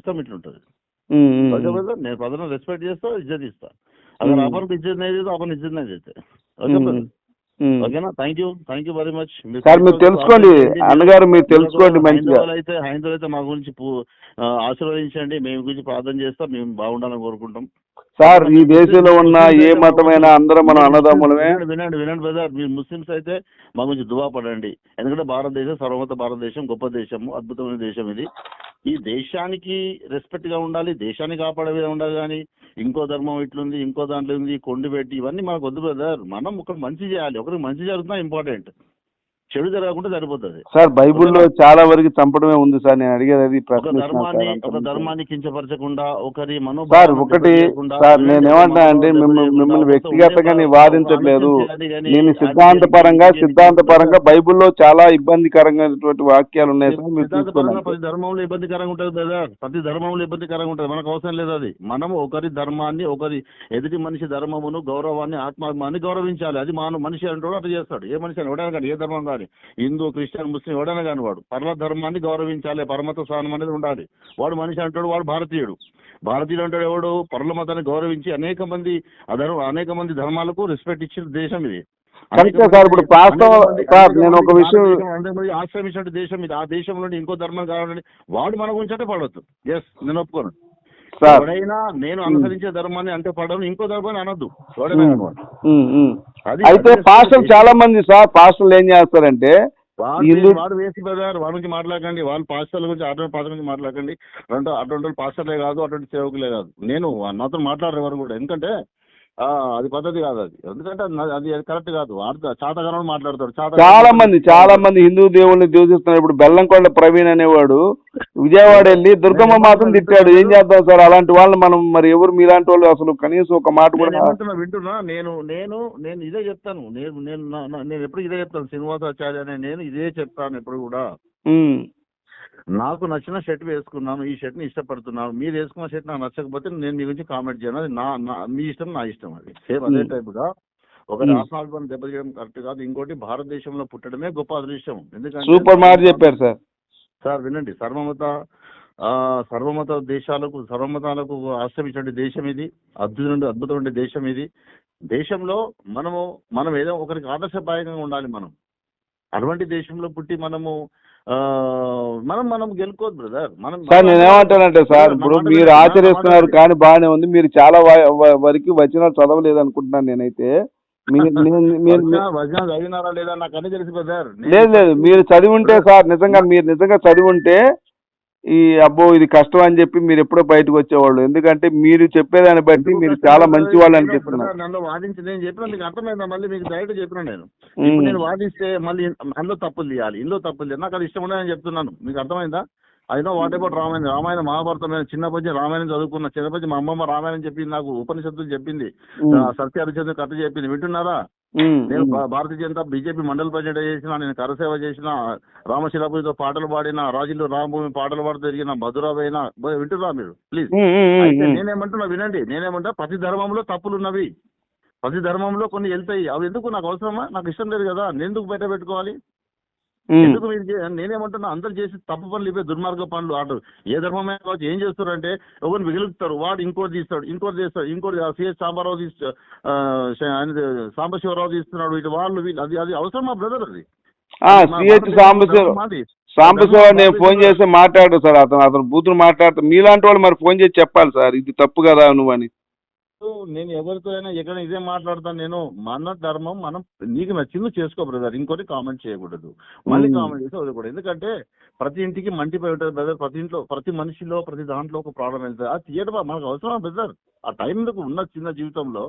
System ఇట్లుంటుంది. నేను ప్రజలను respect చేస్తా ఇజ్జత్ ఇస్తా. అక్కడ అపర్కి ఇజ్జత్ నేను చేస్తా అపర్ని ఇజ్జత్ నేను చేస్తే. ఓకేనా? Thank you thank you very much మీరు తెలుసుకోండి. అన్నగారు మీరు తెలుసుకోండి మంచిగా. అయితే హైందవులు అయితే మా గురించి ఆశీర్వదించండి. మేము గురించి ప్రార్థన చేస్తాం మేము బాగుండాలని కోరుకుంటాం. సార్ ఈ దేశంలో ఉన్న ఏ మతమైన అందరం మన అన్నదమ్ములమే. వినండి వినండి బ్రదర్. మీరు ముస్లిమ్స్ అయితే మా గురించి దువా పడండి. ఎందుకంటే భారతదేశం సర్వమత భారతదేశం గొప్ప దేశము అద్భుతమైన దేశం ఇది. ఈ దేశానికి రెస్పెక్ట్గా ఉండాలి దేశాన్ని కాపాడే విధంగా ఉండాలి కానీ ఇంకో ధర్మం ఇట్లుంది ఇంకో దాంట్లో ఉంది కొండి పెట్టి ఇవన్నీ మనకు వద్దు బ్రదర్ మనం ఒక మంచి చేయాలి ఒకరికి మంచి జరుగుతున్నా ఇంపార్టెంట్ చెడు జరగకుండా సరిపోతుంది. సార్ బైబిల్లో చాలా వరకు చంపడమే ఉంది సార్. నేను అడిగేది అది ఒక ధర్మాన్ని సార్, ఒక. ధర్మాన్ని కించపరచకుండా ఒకరి సార్ మనోభావాలను ఒకటి సార్ నేను ఒకరి ఏమంటా అంటే మిమ్మల్ని వ్యక్తిగతంగా నేను వాదించట్లేదు నేను అది సిద్ధాంత దేనికి- పరంగా దేనికి- సిద్ధాంత పరంగా బైబిల్లో చాలా ఇబ్బందికరంగాటువంటి వాక్యాలు ఉన్నాయి సార్ మీరు ప్రతి ధర్మంలో ఇబ్బందికరంగా ఉంటుంది బ్రదర్ ప్రతి ధర్మంలో ఇబ్బందికరంగా ఉంటుంది. మనకు అవసరం లేదు అది. మనం ఒకరి ధర్మాన్ని ఒకరి ఎదుటి మనిషి ధర్మమును గౌరవాన్ని ఆత్మాభిమాన్ని గౌరవించాలి. అది మాను మనిషి అంటాడు అట్లా చేస్తాడు. ఏ మనిషి అని ఏ ధర్మం కానీ హిందూ క్రిస్టియన్ ముస్లిం ఎవడైనా కానీ వాడు. పర్ల ధర్మాన్ని గౌరవించాలి పరమత స్థానం అనేది ఉండాలి. వాడు మనిషి అంటాడు వాడు భారతీయుడు. భారతీయుడు అంటాడు ఎవడు? పరుల మతాన్ని గౌరవించి అనేక మంది అధర్మ అనేక మంది ధర్మాలకు రెస్పెక్ట్ ఇచ్చిన దేశం ఇది. కరెక్టే సార్, ఇప్పుడు సార్, నేను ఒక విషయం- దేశం ఇది. ఆ దేశం నుండి ఇంకో ధర్మం కావాలని వాడు మన గురించి అంటే పడవచ్చు ఎస్ నేను ఒప్పుకోను. ఎవడైనా నేను అనుసరించే ధర్మాన్ని అంటే పడను ఇంకో ధర్మాన్ని అనొద్దు. అయితే అది పాస్టర్లు చాలా మంది సార్ పాస్టర్లు ఏం చేస్తారంటే వాడు వేసి బ్రదర్ వాడి గురించి మాట్లాడకండి వాళ్ళ పాస్టర్ల గురించి అటువంటి పాస్టర్ గురించి మాట్లాడకండి. రెండు అటువంటి పాస్టర్లే కాదు అటువంటి సేవకులే కాదు. నేను నాతో మాట్లాడరు ఎవరు కూడా. ఎందుకంటే అది పద్ధతి కాదు అది. ఎందుకంటే అది- అది కరెక్ట్ కాదు. వాడు చాతగానం మాట్లాడతాడు. చాలా మంది చాలా మంది హిందూ దేవుల్ని దూషిస్తున్నారు ఇప్పుడు బెల్లంకొండ ప్రవీణ్ అనేవాడు విజయవాడ వెళ్ళి దుర్గమ్మ మాత్రం తిట్టాడు. ఏం చేద్దాం సార్? అలాంటి వాళ్ళని మనం మరి ఎవరు మీలాంటి వాళ్ళు అసలు కనీసం ఒక మాట కూడా వింటున్నా? నేను నేను నేను ఇదే చెప్తాను. నేను నేను నేను ఎప్పుడు ఇదే చెప్తాను. శ్రీనివాసాచార్య అనే నేను ఇదే చెప్తాను ఎప్పుడు కూడా. నాకు నచ్చిన షర్ట్ వేసుకున్నాను ఈ షర్ట్ని ఇష్టపడుతున్నాను. మీరు వేసుకున్న షర్ట్ నాకు నచ్చకపోతే నేను మీ గురించి కామెంట్ చేయను. అది నా నా- మీ ఇష్టం నా ఇష్టం అది. సేమ్ అదే Hmm. టైప్గా ఒక Hmm. రాష్ట్రాలను దెబ్బతీయడం కరెక్ట్ కాదు. ఇంకోటి భారతదేశంలో పుట్టడమే గొప్ప అదృష్టం. ఎందుకంటే సూపర్ మాట చెప్పారు సార్. సార్ వినండి. సర్వమత సర్వమత దేశాలకు సర్వమతాలకు ఆశ్రమించిన దేశం ఇది. అద్భుతమైన అద్భుతమైన దేశం ఇది. దేశంలో మనము మనం ఏదో ఒకరికి ఆదర్శప్రాయంగా ఉండాలి మనం. అటువంటి దేశంలో పుట్టి మనము మనం మనం గెలుకోదు బ్రదర్ మనం సార్ నేను ఏమంటానంటే సార్ ఇప్పుడు మీరు ఆచరిస్తున్నారు కానీ బాగానే ఉంది. మీరు చాలా వరకు వచనాలు చదవలేదు అనుకుంటున్నాను నేనైతే లేదు లేదు మీరు చదివి ఉంటే సార్ నిజంగా మీరు నిజంగా చదివి ఉంటే ఈ అబ్బో ఇది కష్టం అని చెప్పి మీరు ఎప్పుడో బయటకు వచ్చేవాళ్ళు. ఎందుకంటే మీరు చెప్పేదాన్ని బట్టి మీరు చాలా మంచి వాళ్ళు అనిపిస్తున్నారు నన్ను వాదించి నేను చెప్పిన మీకు అర్థమైందా? మళ్ళీ మీకు డైరెక్ట్ చెప్పిన నేను. ఇప్పుడు నేను వాదిస్తే మళ్ళీ అందులో తప్పులు తీయాలి. ఇందులో తప్పులు నాకు అది ఇష్టం ఉండదని చెప్తున్నాను. మీకు అర్థమైందా? I know what about Ramayanam Ramayana Mahabharatam నేను చిన్నప్పటి రామాయణం చదువుకున్న చిన్నప్పటి మా అమ్మమ్మ రామాయణం చెప్పింది నాకు ఉపనిషత్తులు చెప్పింది. సత్య హరిచంద్ర కథ చెప్పింది. వింటున్నారా? నేను భారతీయ జనతా బీజేపీ మండల ప్రెసిడెంట్ చేసిన నేను కరసేవ చేసిన రామశిలాపురితో పాటలు పాడిన రాజులు రామభూమి పాటలు పాడుతూ తిరిగిన మధుర పోయిన వింటురా మీరు? ప్లీజ్. నేనేమంటున్నా వినండి నేనేమంటా ప్రతి ధర్మంలో తప్పులు ఉన్నవి ప్రతి ధర్మంలో కొన్ని వెళ్తాయి. అవి ఎందుకు నాకు అవసరమా? నాకు ఇష్టం లేదు కదా. నేను ఎందుకు బయట పెట్టుకోవాలి. ఎందుకు మీరు నేనేమంటున్నా అందరు చేసి తప్పు పనులు ఇవే దుర్మార్గ పనులు అటు ఏ ధర్మమే కావచ్చు ఏం చేస్తారంటే ఒకరిని మిగులుతారు వాడు ఇంకోటి తీస్తాడు ఇంకోటి తీస్తాడు ఇంకోటి సిఎస్ సాంబారావు ఆయనది సాంబశివరావు తీస్తున్నాడు ఇటు వాళ్ళు వీళ్ళు అది అది బ్రదర్ అది. ఆ, మా సిహెచ్ భారతదేశం సాంబశివ మాది. సాంబశివ నేను ఫోన్ చేస్తే మాట్లాడు సార్ అతను అతను బూతులు మాట్లాడుతూ మీలాంటి వాళ్ళు మరి ఫోన్ చేసి చెప్పాలి సార్ ఇది తప్పు కదా నువ్వు అని నేను ఎవరితో అయినా ఎక్కడ ఇదే మాట్లాడతాను నేను మన ధర్మం మనం నీకు నచ్చింది చేసుకో బ్రదర్ ఇంకోటి కామెంట్ చేయకూడదు. మళ్ళీ. కామెంట్ చేస్తే వదలకూడదు ఎందుకంటే ప్రతి ఇంటికి మంటిపోయి ఉంటుంది బ్రదర్ ప్రతి ఇంట్లో ప్రతి మనిషిలో ప్రతి దాంట్లో ఒక ప్రాబ్లం వెళ్తుంది. అది తీయడం మనకు అవసరమా బ్రదర్? ఆ టైం ఉన్న చిన్న జీవితంలో?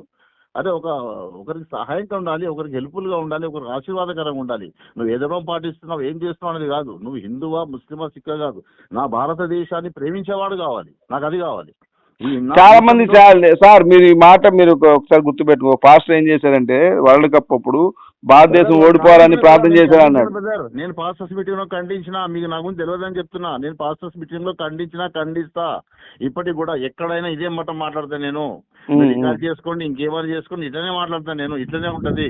అదే ఒక ఒకరికి సహాయంగా ఉండాలి ఒకరికి హెల్ప్ఫుల్గా ఉండాలి ఒకరికి ఆశీర్వాదకరంగా ఉండాలి. నువ్వు ఏ ధర్మం పాటిస్తున్నావు ఏం చేస్తున్నావు అనేది కాదు. నువ్వు హిందువా ముస్లిమా సిక్కా కాదు. నా భారతదేశాన్ని ప్రేమించేవాడు కావాలి. నాకు అది కావాలి. చాలా మంది సార్ మీరు ఈ మాట మీరు ఒక- ఒకసారి గుర్తుపెట్టుకో. పాస్టర్ ఏం చేశారంటే వరల్డ్ కప్ అప్పుడు భారతదేశం ఓడిపోవాలని ప్రార్థన చేశారు అన్నాడు. నేను పాస్టర్స్ మీటింగ్లో ఖండించిన మీకు నా గురించి తెలియదని చెప్తున్నా. నేను పాస్టర్స్ మీటింగ్లో ఖండించినా ఖండిస్తా. ఇప్పటికి కూడా ఎక్కడైనా ఇదే మతం మాట్లాడతా నేను. రికార్డ్ చేసుకోండి ఇంకేమైనా చేసుకోండి ఇట్లనే మాట్లాడతా నేను ఇట్లనే ఉంటది.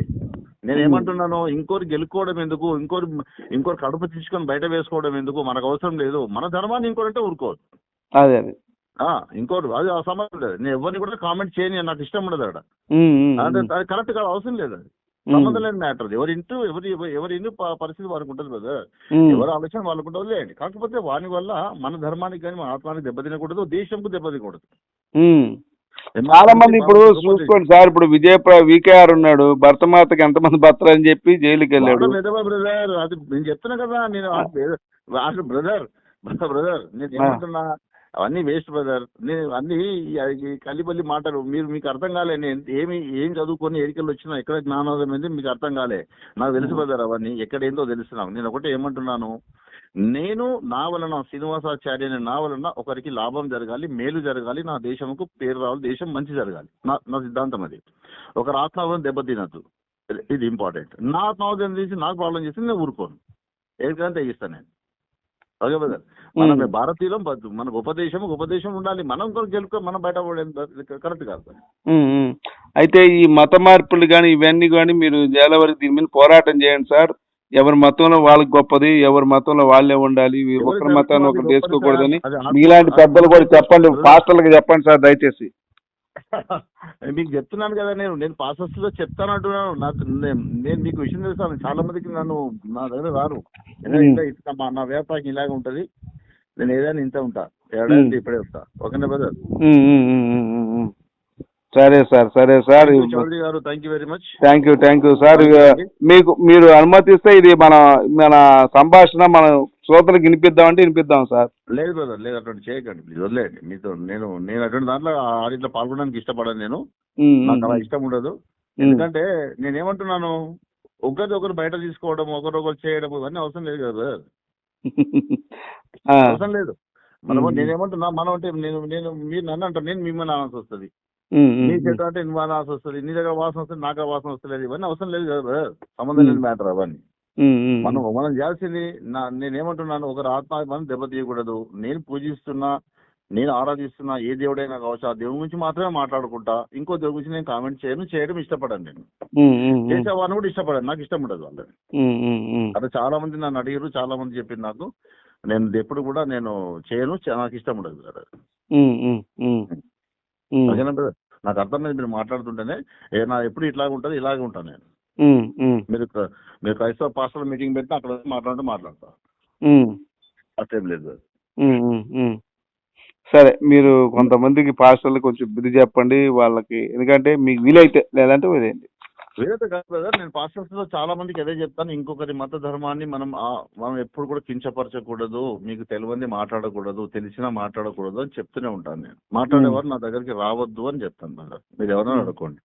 నేను ఏమంటున్నాను ఇంకోరు గెలుకోవడం ఎందుకు? ఇంకోరు ఇంకోరు కడుపు తీసుకొని బయట వేసుకోవడం ఎందుకు? మనకు అవసరం లేదు. మన ధర్మాన్ని ఇంకోరంటే ఊరుకోదు అదే అదే. ఇంకోటి అది ఆ సంబంధం లేదు. నేను ఎవరిని కూడా కామెంట్ చేయని నాకు ఇష్టం ఉండదు అక్కడ. అంటే. అది కరెక్ట్ కాదు అవసరం లేదు అది. సంబంధం లేని మ్యాటర్ ఎవరి ఇంటూ ఎవరి ఎవరి ఇంటూ పరిస్థితి వారికి ఉంటుంది కదా. ఎవరి ఆలోచన వాళ్ళకు ఉంటుంది లేండి కాకపోతే వాని వల్ల మన ధర్మానికి కానీ మన ఆత్మానికి దెబ్బతినకూడదు దేశంకు దెబ్బతినకూడదు. చాలా మంది ఇప్పుడు చూసుకోండి సార్ ఇప్పుడు విజయ వికేఆర్ ఉన్నాడు భర్తమాతకి ఎంతమంది భర్తలు అని చెప్పి జైలుకి వెళ్ళాడు. బ్రదర్ అది నేను చెప్తున్నా కదా నేను అసలు బ్రదర్ బ్రదర్ నేను ఏమంటున్నా? అవన్నీ వేస్ట్ బ్రదర్ నేను అన్ని కలిపల్లి మాటలు. మీరు మీకు అర్థం కాలే. నేను ఏమి ఏం చదువుకొని ఎరికలు వచ్చినా ఎక్కడ జ్ఞానోదయం ఏంది? మీకు అర్థం కాలే. నాకు తెలుసు బ్రదర్ అవన్నీ. ఎక్కడ ఏందో తెలుసు నాకు నేను ఒకటే ఏమంటున్నాను? నేను నా వలన శ్రీనివాసాచార్య అనే నా వలన ఒకరికి లాభం జరగాలి మేలు జరగాలి నా దేశంకు పేరు రావాలి దేశం మంచి జరగాలి. నా నా సిద్ధాంతం అది. ఒకరి ఆత్మహత్యం దెబ్బతినద్దు. ఇది ఇంపార్టెంట్ నా ఆత్మహత్యం తీసి నాకు ప్రాబ్లం చేసి నేను ఊరుకోను. ఏదికైనా తెగిస్తాను నేను. Okay brother. మన. భారతీయులం మనకు ఉపదేశం ఉపదేశం ఉండాలి. మనం కూడా గెలుకో మనం బయట కరెక్ట్ కాదు. అయితే ఈ మత మార్పులు కానీ ఇవన్నీ కానీ మీరు చాలా వరకు దీని మీద పోరాటం చేయండి సార్. ఎవరి మతంలో వాళ్ళకి గొప్పది ఎవరి మతంలో వాళ్ళే ఉండాలి. ఒకరి మతాన్ని ఒకరు చేసుకోకూడదని మీలాంటి పెద్దలు కూడా చెప్పండి పాస్టర్లకు చెప్పండి సార్ దయచేసి. మీకు చెప్తున్నాను కదా నేను నేను పాసెస్లో చెప్తాను అంటున్నాను. నాకు నేను మీకు విషయం తెలుస్తాను చాలా మందికి నన్ను నా దగ్గర రారు. నా వ్యాపారం ఇలాగే ఉంటది. నేను ఏదైనా ఇంత ఉంటా. ఏడాది. ఇప్పుడే ఉంటా ఓకేనా బ్రదర్ సరే సార్ సరే సార్. చౌదరి గారు thank you very much. Thank you thank you sir మీకు మీరు అనుమతిస్తే ఇది మన మన సంభాషణ మన శ్రోతలకు వినిపిద్దామంటే వినిపిద్దాం సార్. లేదు బ్రదర్ లేదు అటువంటి చేయకండి. ప్లీజ్ వదిలేయండి. మీతో నేను నేను అటువంటి దాంట్లో ఆడిట్లో పాల్గొనడానికి ఇష్టపడను నేను. నాకు అలా ఇష్టం ఉండదు. ఎందుకంటే నేను ఏమంటున్నాను ఒకరిది ఒకరు బయట తీసుకోవడం ఒకరొకరు చేయడం ఇవన్నీ అవసరం లేదు కదా. ఆ, అవసరం లేదు. మనం. నేనేమంటున్నా మనం అంటే నేను నేను మీరు నన్ను అంటారు నేను మిమ్మల్ని అనాల్సి వస్తుంది. నీ. చేత అంటే అనాల్సి వస్తుంది నీ దగ్గర వాసన వస్తుంది నాకు వాసన వస్తలేదు ఇవన్నీ అవసరం లేదు కదా. సంబంధం లేని. మ్యాటర్ అవన్నీ మనం మనం చేయాల్సింది నా నేనేమంటున్నాను ఒకరు ఆత్మాభిమానం దెబ్బతీయకూడదు నేను పూజిస్తున్నా నేను ఆరాధిస్తున్నా ఏ దేవుడైనా కావచ్చు ఆ దేవుడి గురించి మాత్రమే మాట్లాడుకుంటా ఇంకో దేవుడి గురించి నేను కామెంట్ చేయను చేయడం ఇష్టపడను నేను ఉమ్, ఉమ్, ఉమ్. చేసే వాడిని కూడా ఇష్టపడను నాకు ఇష్టం ఉండదు వాళ్ళని. అదే చాలా మంది నన్ను అడిగారు చాలా మంది చెప్పింది నాకు నేను ఎప్పుడు కూడా నేను చేయను నాకు ఇష్టం ఉండదు brother. నాకు అర్థమైంది మీరు మాట్లాడుతుంటేనే ఏ నా ఎప్పుడు ఇట్లాగే ఉంటుంది ఇలాగే ఉంటాను నేను. మీరు మీరు క్రైస్తవ పాస్టర్ మీటింగ్ పెట్టినా అక్కడ మాట్లాడుతూ మాట్లాడతా. అట్లేం లేదు ఉమ్. సరే మీరు కొంతమందికి పాస్టర్లు కొంచెం బుద్ధి చెప్పండి వాళ్ళకి. ఎందుకంటే మీకు వీలైతే లేదంటే వదిలేయండి వేరే కాదు బ్రదర్ నేను పాస్టర్స్లో చాలా మందికి అదే చెప్తాను. ఇంకొకరి మత ధర్మాన్ని మనం మనం ఎప్పుడు కూడా కించపరచకూడదు. మీకు తెలియంది మాట్లాడకూడదు తెలిసినా మాట్లాడకూడదు అని చెప్తూనే ఉంటాను నేను. మాట్లాడేవారు నా దగ్గరికి రావద్దు అని చెప్తాను బ్రదర్ మీరు ఎవరైనా అడుకోండి.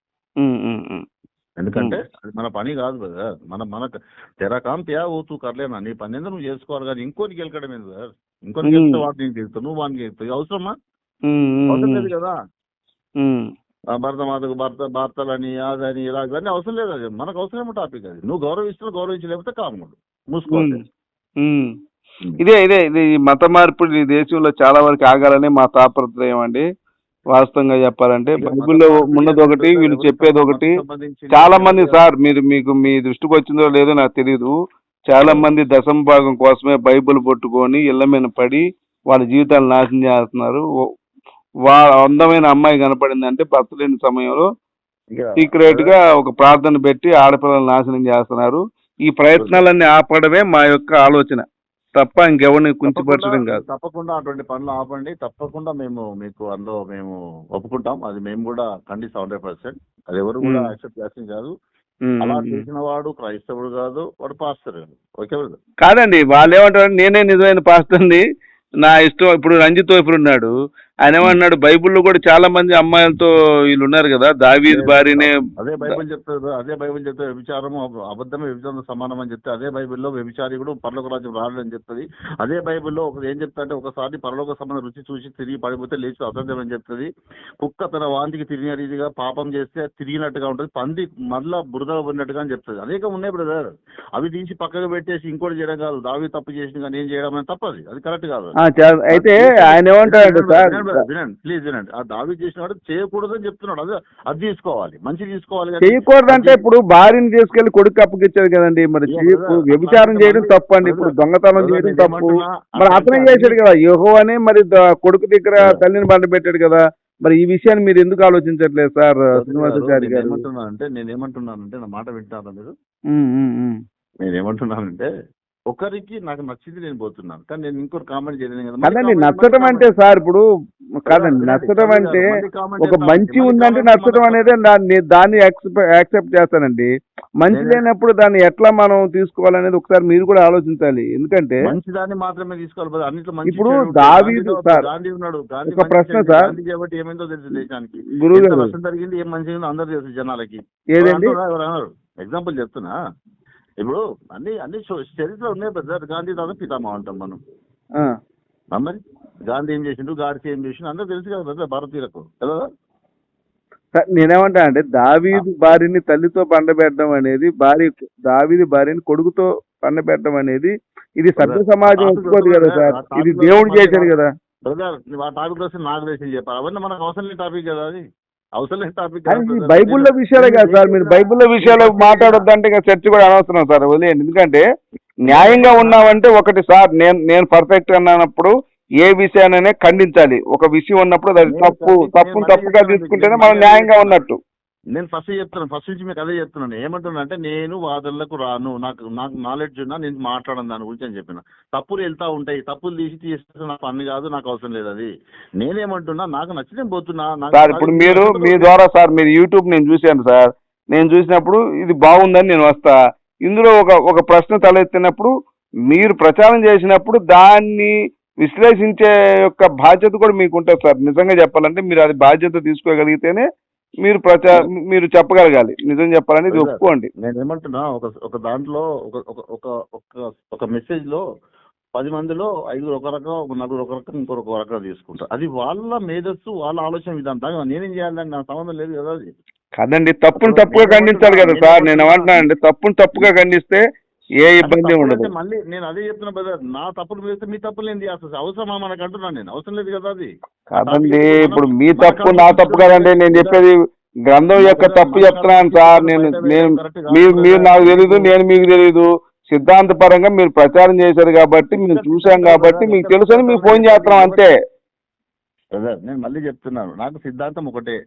ఎందుకంటే అది మన పని కాదు బ్రదర్ మన మన తెరా కామ్ ప్యా ఓ తూ కర్లేనా? నీ పని ఏందో నువ్వు చేసుకోవాలి కానీ ఇంకోటి గెలకడం ఏంది బ్రదర్ ఇంకోటి గెలిస్తే వాడు నీకు గెలుస్తావు నువ్వు వాడిని గెలుస్తావు. అవసరమా? అవసరం. లేదు కదా? ఆ భర్త భర్తలని అదని ఇలా ఇవన్నీ అవసరం లేదు అది. మనకు అవసరమే టాపిక్ అది. నువ్వు గౌరవిస్తున్నా గౌరవించలేకపోతే కామడు ఉమ్. ఇదే ఇదే ఇది ఈ మత మార్పులు ఈ దేశంలో చాలా వరకు ఆగాలని మా తాపత్రయం అండి. వాస్తవంగా చెప్పాలంటే బైబిల్లో ఉన్నది ఒకటి వీళ్ళు చెప్పేది ఒకటి. చాలా మంది సార్ మీరు మీకు మీ దృష్టికి వచ్చిందో లేదో నాకు తెలియదు చాలా మంది దశమ భాగం కోసమే బైబిల్ పట్టుకొని ఇళ్ళ మీద పడి వాళ్ళ జీవితాలు నాశనం చేస్తున్నారు. వా అందమైన అమ్మాయి కనపడిందంటే భర్త లేని సమయంలో సీక్రెట్గా ఒక ప్రార్థన పెట్టి ఆడపిల్లలు నాశనం చేస్తున్నారు. ఈ ప్రయత్నాలన్నీ ఆపడమే మా యొక్క ఆలోచన. తప్ప ఇంకెవరిని కుంచిపరచడం కాదు. తప్పకుండా అటువంటి పనులు ఆపండి. తప్పకుండా మేము మీకు అందులో మేము ఒప్పుకుంటాం. అది మేము కూడా ఖండిస్తాం హండ్రెడ్ పర్సెంట్. అది ఎవరు కూడా. యాక్సెప్ట్ కాదు. అలా. చేసిన వాడు క్రైస్తవుడు కాదు వాడు పాస్టర్ కాదు. ఓకే? కాదండి వాళ్ళు ఏమంటారు నేనే నిజమైన పాస్తుంది నా ఇష్టం ఇప్పుడు రంజిత్ ఇప్పుడు ఉన్నాడు. ఆయన ఏమన్నాడు బైబిల్లో కూడా చాలా మంది అమ్మాయిలతో వీళ్ళు ఉన్నారు కదా దావీద్ భార్యనే అదే బైబిల్ చెప్తారు అదే బైబిల్ చెప్తే వ్యభిచారము అబద్ధమే వ్యభిచారం సమానం అని చెప్తే అదే బైబిల్లో వ్యభిచారి కూడా పరలోక రాజ్యం రాడని చెప్తుంది. అదే బైబిల్లో ఒక ఏం చెప్తా అంటే ఒకసారి పరలోక సంబంధం రుచి చూసి తిరిగి పడిపోతే లేచి అసాధ్యం అని చెప్తుంది. కుక్క తన వాంతికి తిరిగిన రీతిగా పాపం చేస్తే తిరిగినట్టుగా ఉంటుంది పంది మళ్ళా బురద ఉన్నట్టుగా అని చెప్తుంది. అనేకం ఉన్నాయి బ్రదర్. అవి తీసి పక్కకు పెట్టేసి ఇంకోటి చేయడం కాదు దావి తప్పు చేసిన కానీ ఏం చేయడం అనేది తప్పది. అది కరెక్ట్ కాదు అయితే ఆయన ఏమంటాడు సార్? వినండి వినండి ప్లీజ్ వినండి. ఆ దావి చేయకూడదని చెప్తున్నాడు. అదే అది తీసుకోవాలి. మంచి తీసుకోవాలి కానీ చేయకూడదంటే అది- ఇప్పుడు భార్యని తీసుకెళ్ళి కొడుకు అప్పగిచ్చాడు కదండి. మరి వ్యభిచారం చేయడం తప్పు అండి ఇప్పుడు దొంగతనం చేయడం తప్పు. మరి అతనే అంటే చేశాడు కదా యహో అని మరి కొడుకు దగ్గర. తల్లిని బండ పెట్టాడు కదా. మరి ఈ విషయాన్ని మీరు ఎందుకు ఆలోచించట్లేదు సార్ శ్రీనివాసాచారి గారు? ఏమంటున్నానంటే నేను ఏమంటున్నానంటే నా మాట వింటారా మీరు. నేను ఏమంటున్నానంటే ఒకరికి నాకు నచ్చింది నేను పోతున్నాను. కానీ నేను ఇంకొకరు కామెంట్ చేయలేను కదా. comment- నచ్చటం అంటే సార్ ఇప్పుడు కాదండి నచ్చటం అంటే ఒక. మంచి ఉందంటే నచ్చటం అనేది దాన్ని దాన్ని యాక్సెప్ట్ చేస్తానండి. మంచి లేనప్పుడు దాన్ని ఎట్లా మనం తీసుకోవాలనేది ఒకసారి మీరు కూడా ఆలోచించాలి. ఎందుకంటే మంచి దాన్ని మాత్రమే తీసుకోవాలి. అన్నిట్లో ఇప్పుడు. దావీదు సార్, గాంధీ ఉన్నాడు. గాంధీ ఒక ప్రశ్న. సార్. చేయబట్టి ఏమైందో తెలుసు దేశానికి. గురువు జరిగింది ఏం మంచి అయిందో అందరు తెలుసు జనాలకి. ఏదండి? ఎగ్జాంపుల్ చెప్తున్నా. ఇప్పుడు అన్ని అన్ని చరిత్ర ఉన్నాయి బ్రదర్ గాంధీ తాత పితామా అంటాం మనం మరి గాంధీ ఏం చేసిండు గాడ్సే ఏం చేసిండు అందరూ తెలుసు కదా బ్రదర్ భారతీయులకు కదా నేనేమంటా అంటే దావీదు భార్యని తల్లితో పండబెట్టడం అనేది భార్య దావీది భార్యని కొడుకుతో పండబెట్టడం అనేది ఇది సభ్య సమాజం ఒప్పుకోదు కదా సార్ ఇది దేవుడు చేశాడు కదా బ్రదర్ ఆ టాపిక్ వస్తే నాకు తెలిసి చెప్పాలి అవన్నీ మనకు అవసరం లేని టాపిక్ కదా అది అవసరం టాపిక్ బైబిల్లో విషయాలే కాదు సార్ మీరు బైబిల్లో విషయాలు మాట్లాడొద్దంటే ఇంకా చర్చ కూడా అనవసరం సార్ వదిలేయండి. ఎందుకంటే న్యాయంగా ఉన్నామంటే ఒకటి సార్ నేను నేను పర్ఫెక్ట్ అన్నప్పుడు ఏ విషయాన్ని ఖండించాలి. ఒక విషయం ఉన్నప్పుడు అది తప్పు తప్పును తప్పుగా తీసుకుంటేనే మనం న్యాయంగా ఉన్నట్టు. నేను ఫస్ట్ చెప్తున్నాను ఫస్ట్ నుంచి మీకు అదే చెప్తున్నాను. ఏమంటున్నా అంటే నేను వాదనలకు రాను. నాకు నాకు నాలెడ్జ్ ఉన్నా నేను మాట్లాడను దాని గురించి అని చెప్పిన. తప్పులు వెళ్తా ఉంటాయి. తప్పులు తీసి తీస్తే నాకు పని కాదు నాకు అవసరం లేదు అది. నేనేమంటున్నా నాకు నచ్చిన పోతున్నా. సార్ ఇప్పుడు మీరు మీ ద్వారా సార్ మీరు యూట్యూబ్ నేను చూశాను సార్. నేను చూసినప్పుడు ఇది బాగుందని నేను వస్తా. ఇందులో ఒక ఒక ప్రశ్న తలెత్తినప్పుడు మీరు ప్రచారం చేసినప్పుడు దాన్ని విశ్లేషించే యొక్క బాధ్యత కూడా మీకు ఉంటుంది సార్. నిజంగా చెప్పాలంటే మీరు అది బాధ్యత తీసుకోగలిగితేనే మీరు ప్రచార మీరు చెప్పగలగాలి. నిజం చెప్పాలని ఇది ఒప్పుకోండి. నేను ఏమంటున్నా ఒక ఒక దాంట్లో ఒక ఒక ఒక ఒక మెసేజ్లో పది మందిలో ఐదుగురు ఒక రకం ఒక నలుగురు ఒక రకం ఇంకొక ఒక రకం తీసుకుంటారు. అది వాళ్ళ మేధస్సు వాళ్ళ ఆలోచన విధానం. దాకా నేనేం చేయాలని నాకు సంబంధం లేదు కదా అది. కదండి తప్పును తప్పుగా ఖండించాలి కదా సార్. నేను ఏమంటున్నానండి తప్పును తప్పుగా ఖండిస్తే ఏ ఇబ్బంది ఉండదు. మళ్ళీ నేను అదే చెప్తున్నా బ్రదర్ నా తప్పులు చేస్తే మీ తప్పులు ఏంది? అసలు అవసరమా మనకు అంటున్నాను నేను? అవసరం లేదు కదా అది. కాదండి ఇప్పుడు మీ తప్పు నా తప్పు కదండి నేను చెప్పేది గ్రంథం యొక్క తప్పు చెప్తున్నాను సార్. నేను నేను మీరు మీరు నాకు తెలీదు నేను మీకు తెలీదు. సిద్ధాంత పరంగా మీరు ప్రచారం చేశారు కాబట్టి మేము చూసాం కాబట్టి మీకు తెలుసని మీకు ఫోన్ చేస్తున్నాం అంతే. బ్రదర్ నేను మళ్ళీ చెప్తున్నాను. నాకు సిద్ధాంతం ఒకటే.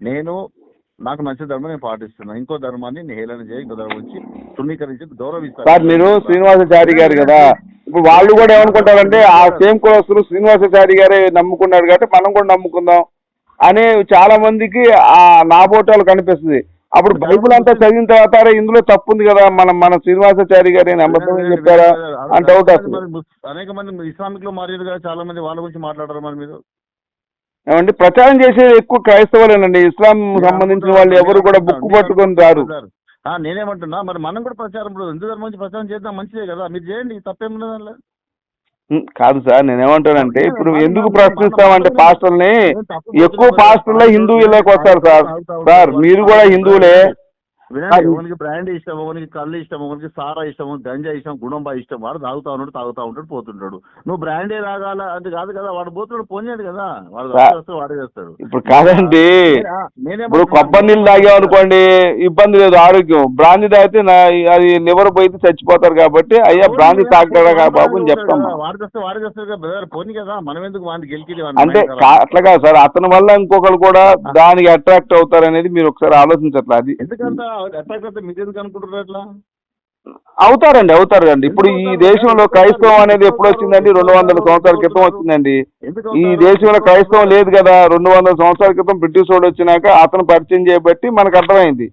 నేను నాకు నచ్చే ధర్మం నేను పాటిస్తున్నాను ఇంకో ధర్మాన్ని నేను హేళన చేయ ఇంకో ధర్మం వచ్చి తృణీకరించి గౌరవిస్తాను. సార్ మీరు శ్రీనివాసాచారి గారు కదా. ఇప్పుడు వాళ్ళు కూడా ఏమనుకుంటారంటే ఆ సేమ్ కులస్తులు శ్రీనివాసాచారి గారే నమ్ముకున్నారు కాబట్టి మనం కూడా నమ్ముకుందాం అనే చాలా మందికి ఆ నాబోటాలు కనిపిస్తుంది. అప్పుడు బైబిల్ అంతా చదివిన తర్వాత "అరే, ఇందులో తప్పు ఉంది కదా మనం మన శ్రీనివాసాచారి గారే నమ్మకం చెప్పారా? అని డౌట్ వస్తుంది అనేక మంది ఇస్లామిక్లో మారారు కదా చాలా మంది వాళ్ళ గురించి మాట్లాడరు మరి మీరు. ఏమండి? ప్రచారం చేసే ఎక్కువ క్రైస్తవులేనండి. ఇస్లాం సంబంధించిన వాళ్ళు ఎవరు కూడా బుక్ పట్టుకొని రారు. నేనేమంటున్నా మరి మనం కూడా ప్రచారం హిందూ ధర్మం నుంచి ప్రచారం చేద్దాం మంచిదే కదా. మీరు చేయండి తప్పేం లేదు కాదు సార్ నేను ఏమంటానంటే ఇప్పుడు ఎందుకు ప్రశ్నిస్తామంటే పాస్టర్ని ఎక్కువ పాస్టర్లే హిందువులోకి వస్తారు సార్. సార్ మీరు కూడా హిందువులే. వినండి ఒకనికి బ్రాండ్ ఇష్టం ఒకనికి కళ్ళు ఇష్టం ఒకనికి సారా ఇష్టం గంజా ఇష్టం గుణంబా ఇష్టం వాడు తాగుతా ఉన్నాడు తాగుతా ఉంటాడు పోతుంటాడు. నువ్వు బ్రాండే తాగాల అది కాదు కదా వాడు పోతున్నాడు పోనీయాడు కదా వాడు వస్తే వాడే చేస్తాడు. ఇప్పుడు కాదండి ఇప్పుడు కొబ్బరి నీళ్ళు తాగామనుకోండి ఇబ్బంది లేదు ఆరోగ్యం. బ్రాంతి తాగితే నా అది లివర్ పోయితే చచ్చిపోతారు కాబట్టి అయ్యా బ్రాంతి తాగడా బాబు అని చెప్తాం వాడు చేస్తే వాడే చేస్తాడు కదా పోనీ కదా మనం ఎందుకు వాడిని గెలికి అంటే అట్లా కాదు సార్ అతని వల్ల ఇంకొకరు కూడా దానికి అట్రాక్ట్ అవుతారు అనేది మీరు ఒకసారి ఆలోచించట్లా అది ఎందుకంత అయితే ఎందుకు అనుకుంటున్నారు అట్లా? అవుతారండి అవుతారండి ఇప్పుడు ఈ దేశంలో క్రైస్తవం అనేది ఎప్పుడు వచ్చిందండి? రెండు వందల సంవత్సరాల క్రితం వచ్చిందండి. ఈ దేశంలో క్రైస్తవం లేదు కదా. రెండు వందల సంవత్సరాల క్రితం బ్రిటిష్ వాడు వచ్చినాక అతను పరిచయం చేయబట్టి మనకు అర్థమైంది.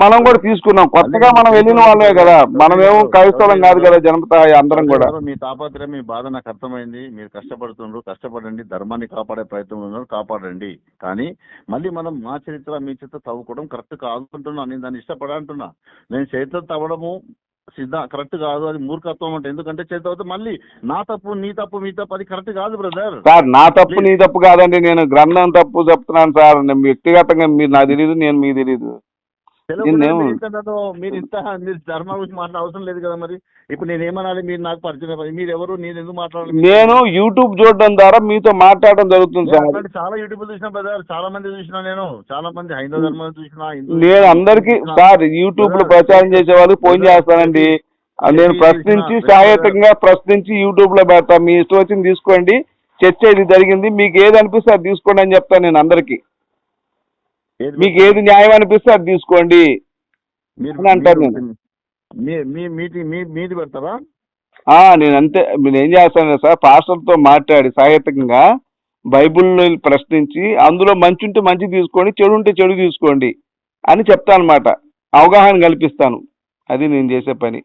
మనం కూడా తీసుకున్నాం. కొత్తగా మనం వెళ్ళిన వాళ్ళమే కదా. మనమేమో క్రైస్తవం కాదు కదా జనపత అందరం కూడా. మీ తాపత్రయం మీ బాధ నాకు అర్థమైంది. మీరు కష్టపడుతుండ్రు కష్టపడండి. ధర్మాన్ని కాపాడే ప్రయత్నం ఉన్నారు కాపాడండి. కానీ మళ్ళీ మనం మా చరిత్ర మీ చరిత్ర తవ్వుకోవడం కరెక్ట్ కాదు అంటున్నా. నేను దాన్ని ఇష్టపడంటున్నా నేను చరిత్ర తవ్వడము సిద్ధ కరెక్ట్ కాదు. అది మూర్ఖత్వం అంటే ఎందుకంటే అవుతే మళ్ళీ నా తప్పు నీ తప్పు మీ తప్పు అది కరెక్ట్ కాదు బ్రదర్. సార్ నా తప్పు నీ తప్పు కాదండి. నేను గ్రంథం తప్పు చెప్తున్నాను సార్. వ్యక్తిగతంగా మీరు నాకు తెలియదు నేను మీకు తెలియదు తెలియదు మీరు ఇంత మీరు ధర్మం గురించి మాట్లాడే అవసరం లేదు కదా మరి. ఇప్పుడు నేను ఏమనాలి? మీరు నాకు పరిచయం. మీరు ఎవరు? నేను ఎందుకు మాట్లాడాలి? నేను యూట్యూబ్ చూడడం ద్వారా మీతో మాట్లాడడం జరుగుతుంది సార్. చాలా యూట్యూబ్ చూసిన బ్రదర్ చాలా మంది చూసిన నేను. చాలా మంది హైందవ ధర్మం చూసిన నేను అందరికి. సార్ యూట్యూబ్లో ప్రచారం చేసే వాళ్ళకి ఫోన్ చేస్తానండి. నేను ప్రశ్నించి సాహేతంగా ప్రశ్నించి యూట్యూబ్లో పెడతా. మీ ఇష్టం వచ్చింది తీసుకోండి. చర్చ ఇది జరిగింది. మీకు ఏది అనిపిస్తే అది తీసుకోండి అని చెప్తాను నేను అందరికి. మీకు ఏది న్యాయం అనిపిస్తే అది తీసుకోండి మీరు నేను. మీ మీ మీది పెడతారా? నేను అంతే నేను ఏం చేస్తాను సార్ పాస్టర్తో మాట్లాడి సాహిత్యంగా బైబిల్ని ప్రశ్నించి అందులో మంచి ఉంటే మంచి తీసుకోండి చెడు ఉంటే చెడు తీసుకోండి అని చెప్తాను అనమాట అవగాహన కల్పిస్తాను. అది నేను చేసే పని.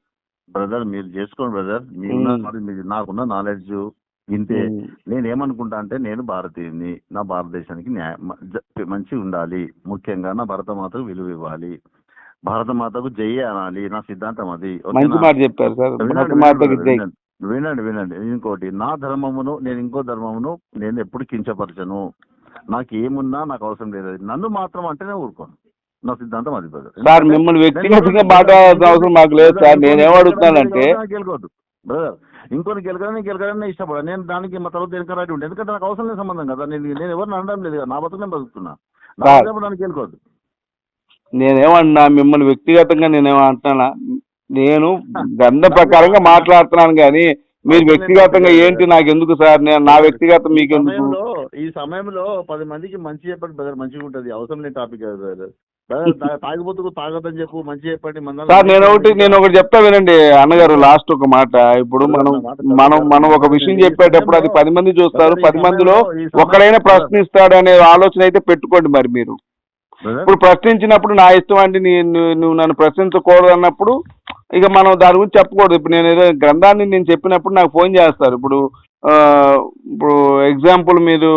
బ్రదర్ మీరు చేసుకోండి బ్రదర్. నాకున్న నాలెడ్జ్ ఇంతే నేను ఏమనుకుంటా అంటే నేను భారతీయుని నా భారతదేశానికి న్యాయ మంచి ఉండాలి ముఖ్యంగా నా భరతమాతకు విలువ ఇవ్వాలి భారతమాతకు జై అనాలి నా సిద్ధాంతం అది వినండి, వినండి, ఇంకోటి నా ధర్మమును నేను ఇంకో ధర్మమును నేను ఎప్పుడు కించపరచను నాకు ఏమున్నా నాకు అవసరం లేదు. నన్ను మాత్రం అంటేనే ఊరుకోను నా సిద్ధాంతం అది. సార్ మిమ్మల్ని వ్యక్తిగతంగా మాట్లాడాల్సిన అవసరం మాకు లేదు సార్ నేనేమడుగుతున్నానంటే బ్రదర్ ఇంకొని గెలకాలని గెలకాలని ఇష్టపడ నేను దానికి మా తర్వాత దేనికి రైట్ ఎందుకంటే నాకు అవసరం లేదు సంబంధం కదా. నేను నేను ఎవరిని అనడం లేదు నా బతుకు నేను బతుకుతున్నా. నా దానికి గెలకొద్దు నేనేమన్నా మిమ్మల్ని వ్యక్తిగతంగా నేనేమో అంటున్నా. నేను గ్రంథ ప్రకారంగా మాట్లాడుతున్నాను కానీ మీరు వ్యక్తిగతంగా ఏంటి నాకు ఎందుకు సార్? నేను నా వ్యక్తిగతం మీకు ఈ ఎందుకు సమయంలో ఈ సమయంలో పది మందికి మంచి చెప్పండి బ్రదర్. మంచిగా ఉంటది అవసరం లేని టాపిక్ కదా బ్రదర్ బ్రదర్ తా- తాగుబోతుకు తాగదని చెప్పు మంచి చెప్పండి సార్ నేను ఒకటి నేను ఒకటి చెప్తా వినండి అన్నగారు లాస్ట్ ఒక మాట. ఇప్పుడు మనం మనం మనం ఒక విషయం చెప్పేటప్పుడు అది పది మంది చూస్తారు పది మందిలో ఒకడైనా ప్రశ్నిస్తాడు అనే ఆలోచన అయితే పెట్టుకోండి మరి మీరు. ఇప్పుడు ప్రశ్నించినప్పుడు నా ఇష్టం అండి నువ్వు నన్ను ప్రశ్నించకూడదు అన్నప్పుడు ఇక మనం దాని గురించి చెప్పకూడదు. ఇప్పుడు నేను ఏదో గ్రంథాన్ని నేను చెప్పినప్పుడు నాకు ఫోన్ చేస్తారు. ఇప్పుడు ఇప్పుడు ఎగ్జాంపుల్ మీరు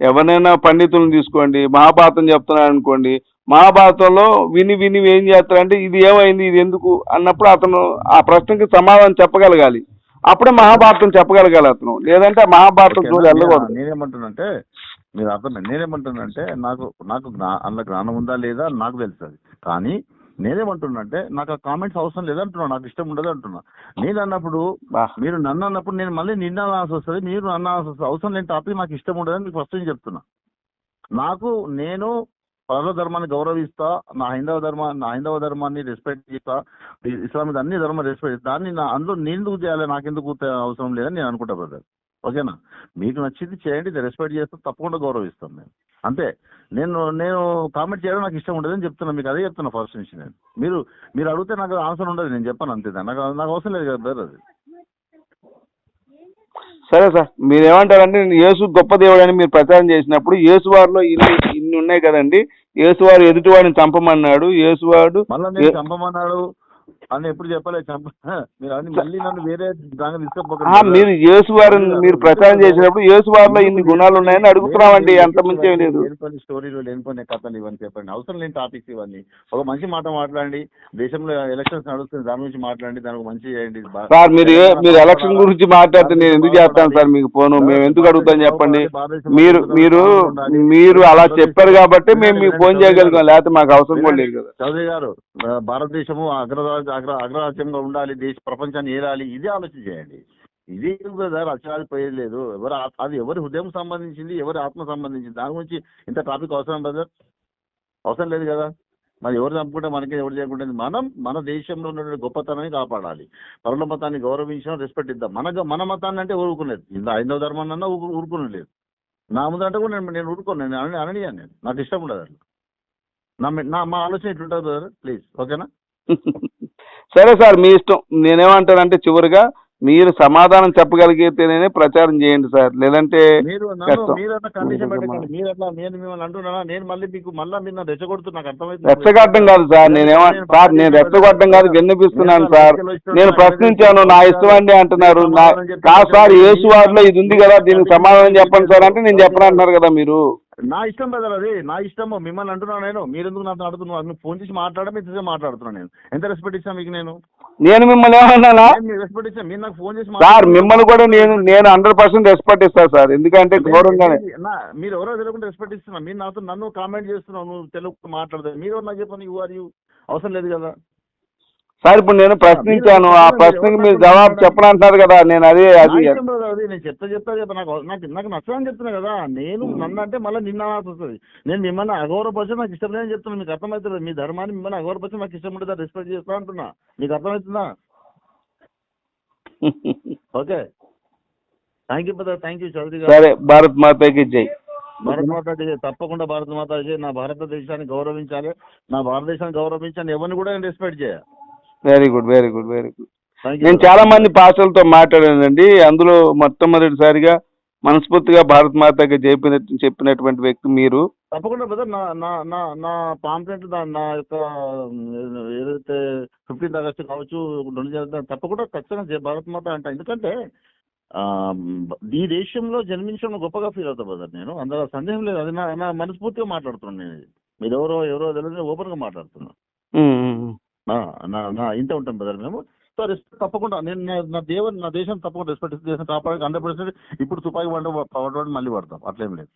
ఎవరైనా పండితులను తీసుకోండి మహాభారతం చెప్తున్నారు అనుకోండి మహాభారతంలో విని విని ఏం చేస్తారంటే ఇది ఏమైంది ఇది ఎందుకు అన్నప్పుడు అతను ఆ ప్రశ్నకి సమాధానం చెప్పగలగాలి. అప్పుడే మహాభారతం చెప్పగలగాలి అతను. లేదంటే మహాభారతం చూడ వెళ్ళకూడదు. నేనేమంటున్నానంటే మీరు అర్థం నేనేమంటున్నానంటే నాకు నాకు అందులో జ్ఞానం ఉందా లేదా నాకు తెలుస్తుంది కానీ నేనేమంటున్నానంటే నాకు ఆ కామెంట్స్ అవసరం లేదంటున్నా నాకు ఇష్టం ఉండదు అంటున్నా నేను అన్నప్పుడు. మీరు నన్ను అన్నప్పుడు నేను మళ్ళీ నిన్న అనాల్సి వస్తుంది మీరు నన్ను అనాల్సి వస్తుంది. అవసరం లేని టాపిక్ నాకు ఇష్టం ఉండదని మీకు ఫస్ట్ నేను చెప్తున్నా. నాకు నేను పర్వ ధర్మాన్ని గౌరవిస్తా నా హైందవ ధర్మ నా హైందవ ధర్మాన్ని రెస్పెక్ట్ చేస్తా ఇస్లామిక్ అన్ని ధర్మ రెస్పెక్ట్ దాన్ని నా అందులో నేను ఎందుకు చేయాలి నాకెందుకు అవసరం లేదని నేను అనుకుంటా బ్రదర్ ఓకేనా? మీకు నచ్చింది చేయండి రెస్పెక్ట్ చేస్తే తప్పకుండా గౌరవిస్తాను నేను. అంతే. నేను నేను కామెంట్ చేయడం నాకు ఇష్టం ఉండదని చెప్తున్నా మీకు అదే చెప్తున్నా ఫస్ట్ నుంచి నేను. మీరు మీరు అడిగితే నాకు ఆన్సర్ ఉండదు నేను చెప్పాను అంతే నాకు నాకు అవసరం లేదు కదా బ్రదర్ అది. సరే సార్ మీరు ఏమంటారంటే యేసు గొప్ప దేవుడు అని మీరు ప్రచారం చేసినప్పుడు యేసు వారిలో ఇన్ని ఇన్ని ఉన్నాయి కదండి. యేసు వారు ఎదుటివాడిని చంపమన్నాడు యేసువాడు మళ్ళీ చంపమన్నాడు. అని ఎప్పుడు చెప్పలేదు చంప మీరు అని మళ్ళీ నన్ను వేరే దానికి ఆ, తీసుకపోకండి మీరు యేసు వారిని మీరు ప్రచారం చేసినప్పుడు యేసు వారిలో ఇన్ని గుణాలు ఉన్నాయని అడుగుతున్నామండి అంత మంచి లేదు లేనిపోయిన స్టోరీలు లేనిపోయిన కథలు ఇవన్నీ చెప్పండి అవసరం లేని టాపిక్స్ ఇవన్నీ ఒక మంచి మాట మాట్లాడండి దేశంలో ఎలక్షన్స్ నడుస్తుంది దాని గురించి మాట్లాడండి దానికి మంచి చేయండి సార్ మీరు మీరు ఎలక్షన్. గురించి మాట్లాడితే నేను ఎందుకు చేస్తాను. సార్ మీకు ఫోను మేము ఎందుకు అడుగుతాం చెప్పండి మీరు. మీరు. మీరు అలా చెప్పారు కాబట్టి మేము మీకు ఫోన్ చేయగలిగాం లేకపోతే మాకు అవసరం కూడా. లేదు కదా చౌదరి గారు భారతదేశము అగ్రరాజ్య అగ్ర అగ్రరాజ్యంగా ఉండాలి దేశ ప్రపంచాన్ని ఏలాలి ఇదే ఆలోచన చేయండి. ఇది కదా అక్షరాలు పోయేది లేదు. ఎవరు అది ఎవరి హృదయం సంబంధించింది ఎవరి ఆత్మ సంబంధించింది? దాని గురించి ఇంత టాపిక్ అవసరం బ్రదర్ అవసరం లేదు కదా? మరి ఎవరు చంపుకుంటే మనకి ఎవరు చేయకుంటే? మనం మన దేశంలో ఉన్న గొప్పతనాన్ని కాపాడాలి. పరుల మతాన్ని గౌరవించడం రెస్పెక్ట్ ఇద్దాం. మన మన మతాన్ని అంటే ఊరుకునేది? ఇంత ఐదవ ధర్మాన్ని అన్నా ఊరు నా ముందు అంటే కూడా నేను నేను ఊరుకోను నేను అని అననియాను నేను. నాకు ఇష్టం ఉండదు అట్లా. నా నా మా ఆలోచన ఇట్లుంటుంది బ్రదర్ ప్లీజ్. ఓకేనా? సరే సార్ మీ ఇష్టం. నేనేమంటానంటే చివరిగా మీరు సమాధానం చెప్పగలిగితేనే ప్రచారం చేయండి సార్. లేదంటే మీరు నేను మళ్ళీ మీకు రెచ్చగొట్టడం కాదు సార్. నేనేమో సార్ నేను రెచ్చగొట్టడం కాదు విన్నపిస్తున్నాను సార్. నేను ప్రశ్నించాను నా ఇష్టం అండి అంటున్నారు. నా కాదు సార్ యేసు వారిలో ఇది ఉంది కదా దీనికి సమాధానం చెప్పండి సార్ అంటే నేను చెప్పను అంటున్నారు కదా మీరు. నా ఇష్టం బ్రదర్ అది. నా ఇష్టము. మిమ్మల్ని అంటున్నా నేను. మీరు ఎందుకు నాతో అడుగుతున్నారు నువ్వు ఫోన్ చేసి మాట్లాడడం ఇంతసేపు మాట్లాడుతున్నాను నేను. ఎంత రెస్పెక్ట్ ఇచ్చాను మీకు నేను? నేను మిమ్మల్ని ఏమన్నానా రెస్పెక్ట్ ఇచ్చాను. మీరు నాకు ఫోన్ చేసి సార్. మిమ్మల్ని కూడా నేను నేను హండ్రెడ్ పర్సెంట్ రెస్పెక్ట్ ఇస్తాను సార్. ఎందుకంటే గౌరవంగానే మీరు ఎవరో తెలియకుండా రెస్పెక్ట్ ఇస్తున్నా. మీరు నాతో నన్ను కామెంట్ చేస్తున్నావు. నువ్వు తెలుగు మాట్లాడదు. మీరు నాకు చెప్పండి యూ ఆర్ యూ అవసరం లేదు కదా. సార్ ఇప్పుడు నేను ప్రశ్నించాను. ఆ ప్రశ్నకి మీరు జవాబు చెప్పనంటున్నారు కదా నేను అదే అది. అది నేను చెప్తా చెప్తా చెప్తా నాకు నాకు నాకు నచ్చదని చెప్తున్నా కదా. నేను నన్ను అంటే మళ్ళీ నిన్న అనాల్సి వస్తుంది. నేను మిమ్మల్ని అగౌరవపరిచి నాకు ఇష్టం లేదని చెప్తున్నా మీకు అర్థమవుతుంది మీ ధర్మాన్ని మిమ్మల్ని అగౌరవపరిచి నాకు ఇష్టం ఉంటుంది రెస్పెక్ట్ చేస్తా అంటున్నా. మీకు అర్థమవుతుందా? Okay. Thank you brother thank you Chowdary గారు. సరే భారత్ మాతకి జై. భారత మాత. తప్పకుండా భారత మాత. నా భారతదేశాన్ని గౌరవించాలి. నా భారతదేశాన్ని గౌరవించాలి ఎవరిని కూడా నేను రెస్పెక్ట్ చేయాలి very good very good very good నేను చాలా మంది పాస్టర్లతో మాట్లాడానండి. అందులో మొట్టమొదటిసారిగా మనస్ఫూర్తిగా భారత్ మాతకి చెప్పిన చెప్పినటువంటి వ్యక్తి మీరు. తప్పకుండా బ్రదర్ నా నా నా నా పాంప్లెంట్ నా యొక్క ఏదైతే ఫిఫ్టీన్త్ ఆగస్ట్ కావచ్చు తప్పకుండా ఖచ్చితంగా భారత్ మాత అంట. ఎందుకంటే ఈ దేశంలో జన్మించడం గొప్పగా ఫీల్ అవుతా బ్రదర్ నేను. అందులో సందేహం లేదు. అది నా నా మనస్ఫూర్తిగా మాట్లాడుతున్నాను నేను. ఇది. మీరు ఎవరో ఎవరో తెలియదు ఓపెన్గా ఇంత ఉంటాం బ్రదర్ మేము. సో రెస్పెక్ట్ తప్పకుండా నేను నా- దేవుని నా దేశం తప్పకుండా రెస్పెక్ట్ దేశం కాపాడే హండ్రెడ్ పర్సెంట్ ఇప్పుడు తుపాకీ పంట పడబడి మళ్ళీ పడతాం. అట్లేం లేదు.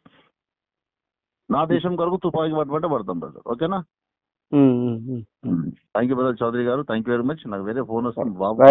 నా దేశం కొరకు తుపాకీ పట్టబట్టే పడతాం బ్రదర్. ఓకేనా. థ్యాంక్ యూ బ్రదర్ చౌదరి గారు. థ్యాంక్ యూ వెరీ మచ్ నాకు వేరే ఫోన్ వస్తుంది. బాబు